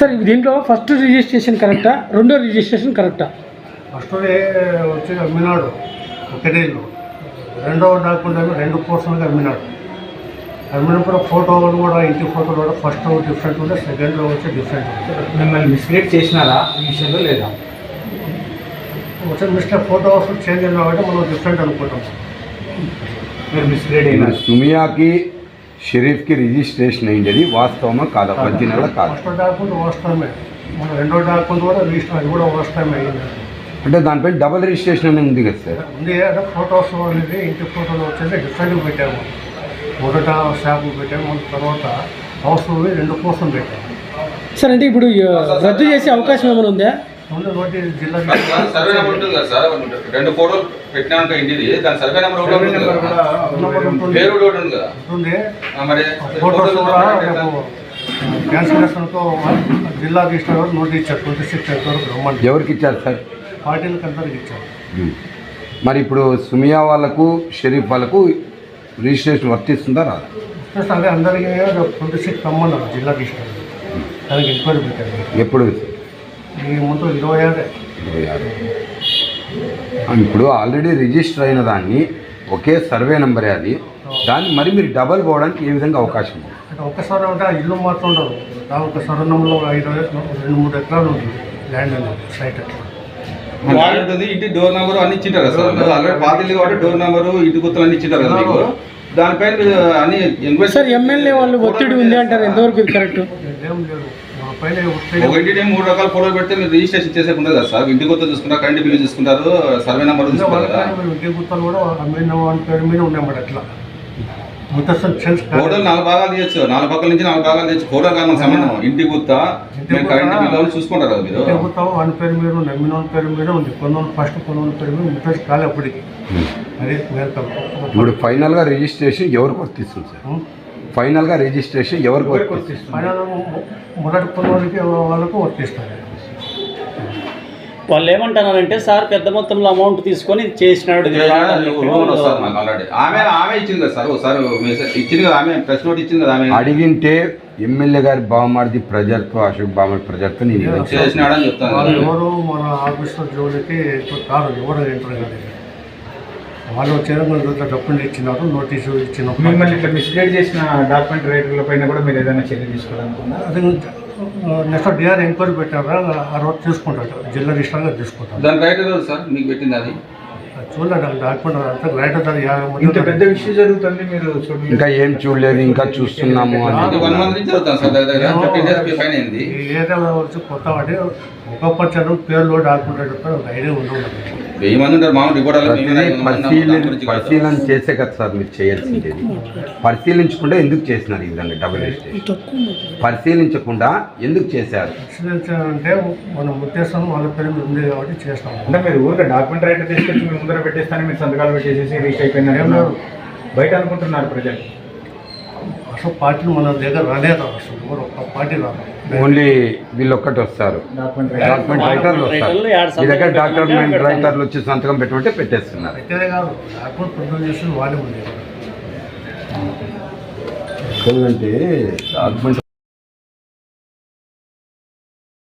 Sir దీంట్లో first registration కరెక్టా రెండో రిజిస్ట్రేషన్ కరెక్టా ఫస్ట్ వచ్చి అమ్మినాడు. ఒకటే రెండవ డాక్యుమెంట్ రెండు పోర్షన్గా అమ్మినాడు. అమ్మినప్పుడు ఫోటోలు కూడా ఇంటి ఫోటోలు కూడా ఫస్ట్ డిఫరెంట్ ఉంటే సెకండ్లో వచ్చి డిఫరెంట్ మిమ్మల్ని మిస్లీడ్ చేసినారా ఈ విషయంలో లేదా? వచ్చే మిస్టర్ ఫోటోస్ చేంజ్ అయినా కాబట్టి మనం డిఫరెంట్ అనుకుంటాం. మీరు మిస్లీడ్ అయినారు. సుమియాకి షరీఫ్కి రిజిస్ట్రేషన్ అయింది వాస్తవమా కాదా ఒరిజినల్ కాదా ఫస్ట్ డాక్యుమెంట్ వాస్తవమే మన రెండో డాక్యుమెంట్ కూడా రిజిస్టర్ అది కూడా వాస్తవమే అయింది అంటే దానిపై డబుల్ రిజిస్ట్రేషన్ అనేది ఉంది కదా సార్ ఉంది అంటే ఫొటోస్ అనేది ఇంటి ఫోటోలు వచ్చేసి డిఫరెంట్ పెట్టాము మొదట షాపు పెట్టాము తర్వాత హౌస్ రెండు కోసం పెట్టాము సార్ అంటే ఇప్పుడు రద్దు చేసే అవకాశం ఏమైనా ఉందా జిల్లా రెండు ఫోటోలు పెట్టినాక ఇంటిది దాని సర్వే నెంబర్ ఒకటి పేరు కూడా ఒకటి ఉంది కదా? మరి క్యాన్సిలేషన్తో జిల్లా రిజిస్టర్ గారు నోటీస్ ఇచ్చారు. ట్వంటీ సిక్స్ వరకు రమ్మని ఎవరికి ఇచ్చారు సార్? పార్టీలకు అందరికి ఇచ్చారు. మరి ఇప్పుడు సుమియా వాళ్ళకు షరీఫ్ వాళ్ళకు రిజిస్ట్రేషన్ వర్తిస్తుందా రాదా? అదే అందరికీ ట్వంటీ సిక్స్ రమ్మన్నారు జిల్లా రిజిస్టర్ గారు. దానికి ఎంక్వైరీ పెట్టారు. ఎప్పుడు? ఈ ముందు ఇరవై ఏడే ఇరవై ఆరు. ఇప్పుడు ఆల్రెడీ రిజిస్టర్ అయిన దాన్ని ఒకే సర్వే నెంబరే అది. దాన్ని మరి మీరు డబల్ పోవడానికి ఏ విధంగా అవకాశం ఉంది? అంటే ఒక్కసారి ఉంటే ఆ ఇల్లు మాత్రం ఉండదు. ఒక సరణంలో ఐదు రెండు మూడు ఎకరాలు ఉంటుంది ల్యాండ్ అనేది సైట్ అట్లా. ఉంటుంది ఇంటి డోర్ నెంబర్ అన్ని ఇచ్చింటారు కదా సార్. ఆల్రెడీ పాత ఇల్లు కాబట్టి డోర్ నెంబర్ ఇంటి గుర్తులు అన్ని ఇచ్చింటారు కదా మీకు. దానిపైన అన్ని సార్ ఎమ్మెల్యే వాళ్ళు ఒత్తిడి ఉంది అంటారు. ఎంతవరకు ఇది కరెక్ట్ ఏం లేదు మన పైన ఒక ఇంటి మూడు రకాల ఫోటోలు పెడితే మీరు రిజిస్ట్రేషన్ చేసే ఉంటుంది కదా సార్? ఇంటి గుర్తు చూసుకుంటారు కరెంట్ బిల్లు చూసుకుంటారు సర్వే నెంబర్ చూసుకుంటారు కదా? ఇంటి గుర్తాలు కూడా పేరు మీద ఉన్నాయన్నమాట అట్లా. ఫోటోలు నాలుగు భాగాలు తీయచ్చు. నాలుగు పక్కల నుంచి నాలుగు భాగాలు తీయచ్చు. ఫోటో కాలం సంబంధం ఇంటి గుర్త మీరు కరెంట్ బిల్లు చూసుకుంటారు కదా మీరు? వాని పేరు మీద వాని పేరు మీద ఉంది కొన్నోళ్ళు ఫస్ట్ కొన్నోళ్ళ పేరు మీద ముత్తసి కాలే అప్పటికి. అది మేరకం ఇప్పుడు ఫైనల్గా రిజిస్ట్రేషన్ ఎవరికి వర్తిస్తుంది సార్? ఫైనల్గా రిజిస్ట్రేషన్ ఎవరికి వర్తిస్తుంది? ఫైనల్ మొదటి వాళ్ళకు వర్తిస్తారు వాళ్ళు ఏమంటున్నారంటే సార్ పెద్ద మొత్తంలో అమౌంట్ తీసుకొని చేసినాడు ఆమె ఆమె ఇచ్చింది కదా సార్ ఒకసారి మెసేజ్ ఇచ్చింది కదా ఆమె ప్రెస్ నోట్ ఇచ్చింది కదా ఆమె. అడిగింటే ఎమ్మెల్యే గారి బావమారిది ప్రజలతో అశోక్ బావమారి ప్రజలతో నేను. చేసినాడని చెప్తాను. ఎవరు మన ఆఫీస్లో జోలికి కాదు ఎవరు ఎంటర్ కాలేదు వాళ్ళు వచ్చారు డబ్బులు ఇచ్చినారు నోటీసు ఇచ్చినారు. మిమ్మల్ని ఇట్లా మిస్లీడ్ చేసిన డాక్యుమెంట్ రైటర్ల పైన కూడా మీరు ఏదైనా చర్య తీసుకోవాలనుకున్నారా? అది నెక్స్ట్ డిఆర్ ఎంక్వైరీ పెట్టారా ఆ రోజు తీసుకుంటాడు జిల్లా రిజిస్టర్గా తీసుకుంటాడు. దాని రైట్ ఎవరు సార్? మీకు పెట్టింది అది? చూడలేదు డాక్యుమెంట్ అంతా రైట్ మంది ఇంత పెద్ద విషయం జరుగుతుంది మీరు చూడండి ఇంకా ఏం చూడలేదు ఇంకా చూస్తున్నాము వన్ మంత్ నుంచి సార్ దగ్గర డేస్ అయింది. వచ్చి కొత్త వాటి పేర్లు డాక్యుమెంట్ ఐడియా ఉండదు వెయ్యి మంది ఉంటారు. మామూలు రిపోర్ట్ పరిశీలన పరిశీలన చేసే కదా సార్ మీరు చేయాల్సింది. పరిశీలించకుండా ఎందుకు చేసినారు ఈ విధంగా డబుల్ రిజిస్ట్రేషన్ పరిశీలించకుండా ఎందుకు చేశారు? అంటే మన ఉద్దేశం వాళ్ళ పేరు మీద ఉంది కాబట్టి చేస్తాం. అంటే మీరు ఊరికే డాక్యుమెంట్ రైటర్ తీసుకొచ్చి ముందర పెట్టేస్తాను మీరు సంతకాలు పెట్టేసేసి రీచ్ అయిపోయినారు. బయట అనుకుంటున్నారు ప్రజలు. అసలు పార్టీలు మన దగ్గర రాలేదు అసలు? ఎవరు ఒక్క పార్టీ రాదు. ఓన్లీ వీళ్ళు ఒక్కటి వస్తారు. డాక్యుమెంట్ రైటర్లు వస్తారు మీ దగ్గర డాక్యుమెంట్ రైటర్లు వచ్చి సంతకం పెట్టమంటే పెట్టేస్తున్నారు. అయితే కాదు. డాక్యుమెంట్ ప్రొడ్యూస్ చేసిన వాళ్ళే ఉంది. ఎందుకంటే డాక్యుమెంట్